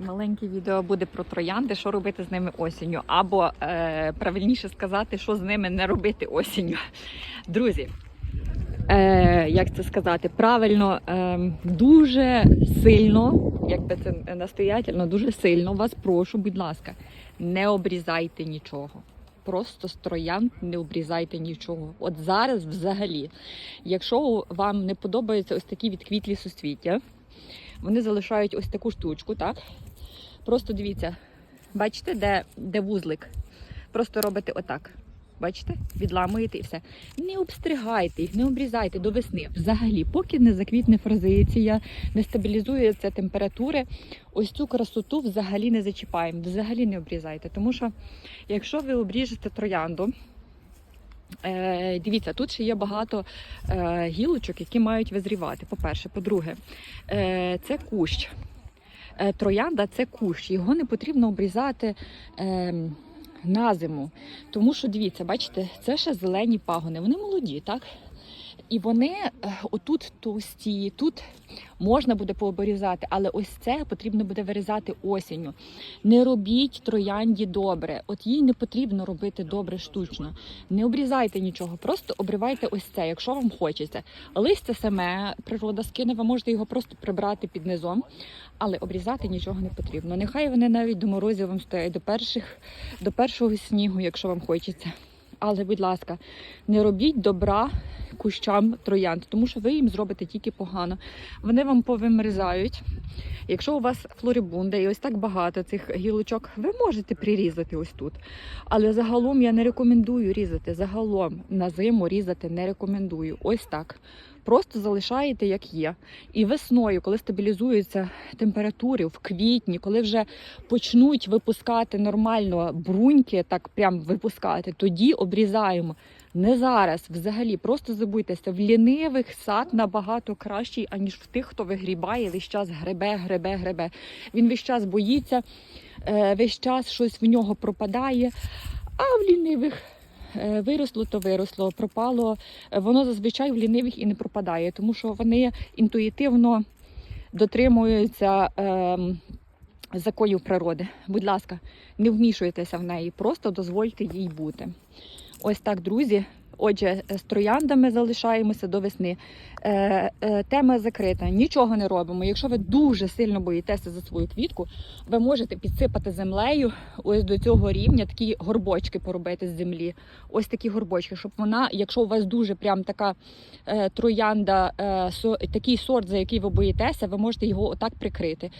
Маленьке відео буде про троянди, що робити з ними осінню, або е, правильніше сказати, що з ними не робити осінню. Друзі, е, як це сказати, правильно, е, дуже сильно, як це настоятельно, дуже сильно вас прошу, будь ласка, не обрізайте нічого. Просто з троянд не обрізайте нічого. От зараз взагалі, якщо вам не подобаються ось такі відквітлі суцвіття, вони залишають ось таку штучку, так? Просто дивіться, бачите, де, де вузлик? Просто робите отак. Бачите? Відламуєте і все. Не обстригайте їх, не обрізайте до весни. Взагалі, поки не заквітне фразиція, не стабілізується температури, ось цю красоту взагалі не зачіпаємо, взагалі не обрізайте. Тому що, якщо ви обріжете троянду, Е, дивіться, тут ще є багато е, гілочок, які мають визрівати. По-перше, по-друге, е, це кущ. Е, троянда це кущ. Його не потрібно обрізати е, на зиму. Тому що, дивіться, бачите, це ще зелені пагони. Вони молоді, так? І вони е, отут товсті, тут можна буде пообрізати, але ось це потрібно буде вирізати осінню. Не робіть троянді добре. От їй не потрібно робити добре штучно. Не обрізайте нічого, просто обривайте ось це, якщо вам хочеться. Листя саме природа скине, ви можете його просто прибрати під низом, але обрізати нічого не потрібно. Нехай вони навіть до морозів вам стоять до перших, до першого снігу, якщо вам хочеться. Але, будь ласка, не робіть добра кущам троянд, тому що ви їм зробите тільки погано. Вони вам повимерзають. Якщо у вас флорибунда і ось так багато цих гілочок, ви можете прирізати ось тут. Але загалом я не рекомендую різати. Загалом на зиму різати не рекомендую. Ось так. Просто залишаєте як є. І весною, коли стабілізуються температури в квітні, коли вже почнуть випускати нормально бруньки, так прям випускати, тоді обрізаємо. Не зараз, взагалі, просто забудьтеся. В лінивих сад набагато кращий, аніж в тих, хто вигрібає весь час гребе, гребе, гребе. Він весь час боїться, е, весь час щось в нього пропадає. А в лінивих виросло, то виросло, пропало. Е, Воно зазвичай в лінивих і не пропадає, тому що вони інтуїтивно дотримуються. е, Законів природи. Будь ласка, не вмішуйтеся в неї, просто дозвольте їй бути. Ось так, друзі. Отже, з трояндами залишаємося до весни. Е, е, тема закрита. Нічого не робимо. Якщо ви дуже сильно боїтеся за свою квітку, ви можете підсипати землею ось до цього рівня такі горбочки поробити з землі. Ось такі горбочки, щоб вона, якщо у вас дуже прям така е, троянда, е, такий сорт, за який ви боїтеся, ви можете його отак прикрити.